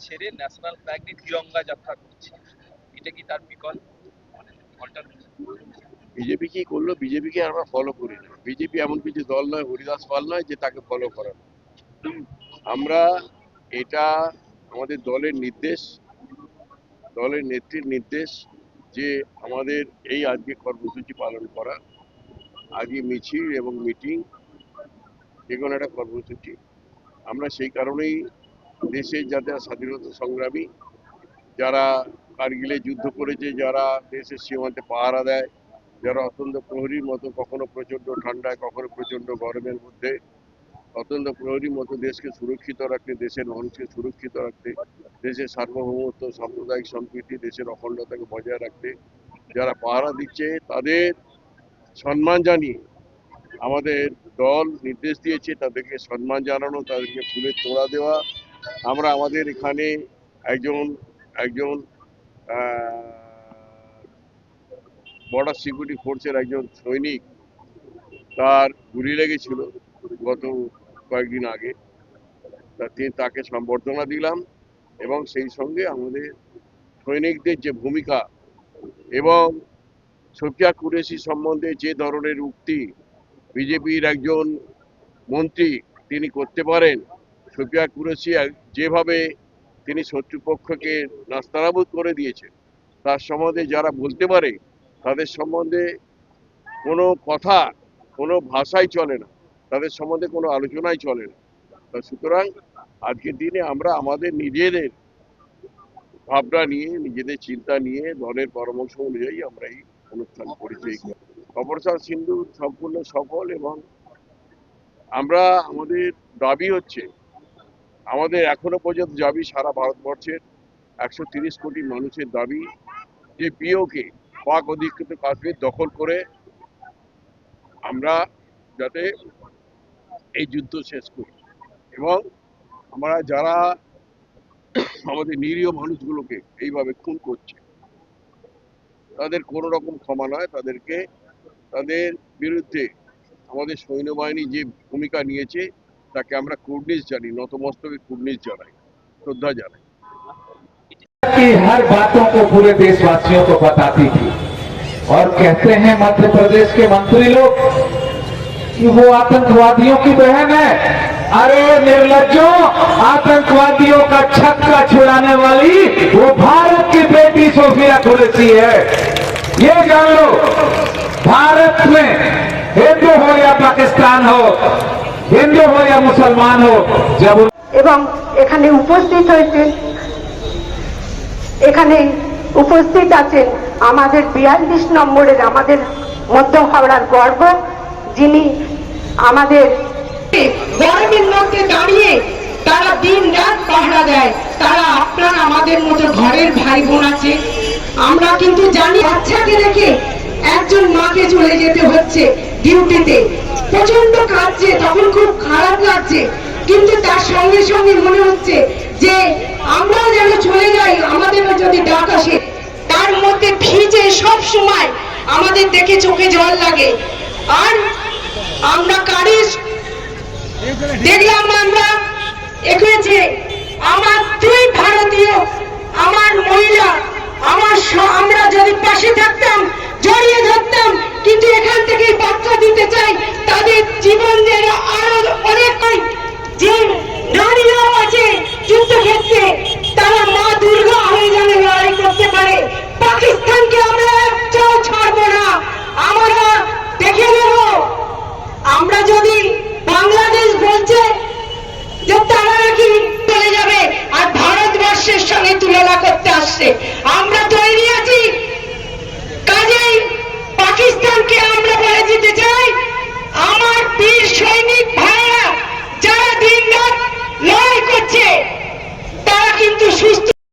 ছেড়ে national flag নিয়ে তিরঙ্গা যাত্রা করছে। এটা কি তার বিকল্প? মানে বিজেপি কি করল? বিজেপিকে আমরা ফলো করি না। বিজেপি এমন কিছু দল নয়, হরিদাস পাল নয়, যে তাকে ফলো করা। আমরা এটা আমাদের দলের নির্দেশ, দলের নেত্রীর নির্দেশ যে আমাদের এই আজকে কর্মসূচি পালন করা। আজকে মিছিল এবং মিটিং যে কোনো একটা কর্মসূচি। আমরা সেই কারণেই দেশের যারা স্বাধীনতা সংগ্রামী, যারা কার্গিলে যুদ্ধ করেছে, যারা দেশের সীমান্তে পাহারা দেয়, যারা অত্যন্ত প্রহরীর মতো কখনো প্রচণ্ড ঠান্ডায়, কখনো প্রচণ্ড গরমের মধ্যে, অত্যন্ত প্রহরীর মতো দেশকে সুরক্ষিত রাখতে, দেশের মানুষকে সুরক্ষিত রাখতে, দেশের সার্বভৌমত্ব, সাম্প্রদায়িক সম্প্রীতি, দেশের অখণ্ডতাকে বজায় রাখতে, যারা পাহারা দিচ্ছে, তাদের সম্মান জানিয়ে আমাদের দল নির্দেশ দিয়েছে, তাদেরকে সম্মান জানানো, তাদেরকে ফুলের তোড়া দেওয়া আমরা আমাদের এখানে একজন একজন বর্ডার সিকিউরিটি ফোর্সের একজন সৈনিক তার গুলি লেগেছিল গত কয়েকদিন আগে। তিনি, তাকে সম্বর্ধনা দিলাম এবং সেই সঙ্গে আমাদের সৈনিকদের যে ভূমিকা এবং সফিয়া কুরেশি সম্বন্ধে যে ধরনের উক্তি বিজেপির একজন মন্ত্রী তিনি করতে পারেন সফিয়া কুরেশি যেভাবে তিনি শত্রুপক্ষকে নাস্তানাবুদ করে দিয়েছেন, তার সম্বন্ধে যারা বলতে পারে, তাদের সম্বন্ধে কোনো কথা, কোনো ভাষাই চলে না। তাদের সম্বন্ধে কোনো আলোচনাই চলে না। তা সুতরাং আজকের দিনে আমরা আমাদের নিজেদের ভাবনা নিয়ে, নিজেদের চিন্তা নিয়ে, দলের পরামর্শ অনুযায়ী আমরা এই অনুষ্ঠান পরিচয় করি। অপারেশন সিন্ধু সম্পূর্ণ সফল এবং আমরা আমাদের দাবি হচ্ছে আমাদের এখনও পর্যন্ত দাবি সারা ভারতবর্ষের একশো তিরিশ কোটি মানুষের দাবি যে পিওকে পাক অধিকৃত কাশ্মীর দখল করে আমরা যাতে এই যুদ্ধ শেষ করি। এবং আমরা যারা আমাদের নিরীহ মানুষগুলোকে এইভাবে খুন করছে, তাদের কোনো রকম ক্ষমা নয়, তাদেরকে, তাদের বিরুদ্ধে আমাদের সৈন্যবাহিনী যে ভূমিকা নিয়েছে তাকে আমরা কুর্নিশ জানি নতমস্তকে কুর্নিশ জানাই শ্রদ্ধা জানাই की हर बातों को पूरे देशवासियों को बताती थी और कहते हैं मध्य प्रदेश के मंत्री लोग कि वो आतंकवादियों की बहन है अरे निर्लज्जों आतंकवादियों का छक्का छुड़ाने वाली वो भारत की बेटी सोफिया कुरैशी है ये जान लो भारत में हिंदू हो या पाकिस्तान हो হিন্দু হোক আর মুসলমান হোক যেমন এবং এখানে উপস্থিত হয়েছে এখানে উপস্থিত আছেন আমাদের বিয়াল্লিশ নম্বরের আমাদের মধ্য হাওড়ার গর্ব যিনি আমাদের গরমের মধ্যে দাঁড়িয়ে তারা দিন রাত পাহারা দেয়। তারা আপনার আমাদের মতো ঘরের ভাই বোন আছে। আমরা কিন্তু জানি বাচ্চাকে রেখে একজন মাকে চলে যেতে হচ্ছে ডিউটিতে। প্রচণ্ড কাঁদছে, তখন খুব খারাপ লাগছে। কিন্তু তার সঙ্গে সঙ্গে মনে হচ্ছে যে আমরাও যেন চলে যাই, আমাদেরও যদি ডাক আসে, তার মধ্যে ভিজে সব সময় আমাদের দেখে চোখে জল লাগে। আর আমরা কারিস দেখলাম আমরা এগিয়েছে আমার দুই ভারতীয়, আমার মহিলা, আমার আমরা যদি পাশে থাকতাম, জড়িয়ে ধরতাম, কিন্তু এখান থেকে বার্তা দিতে চাই তাদের জীবন যেন আরও অনেক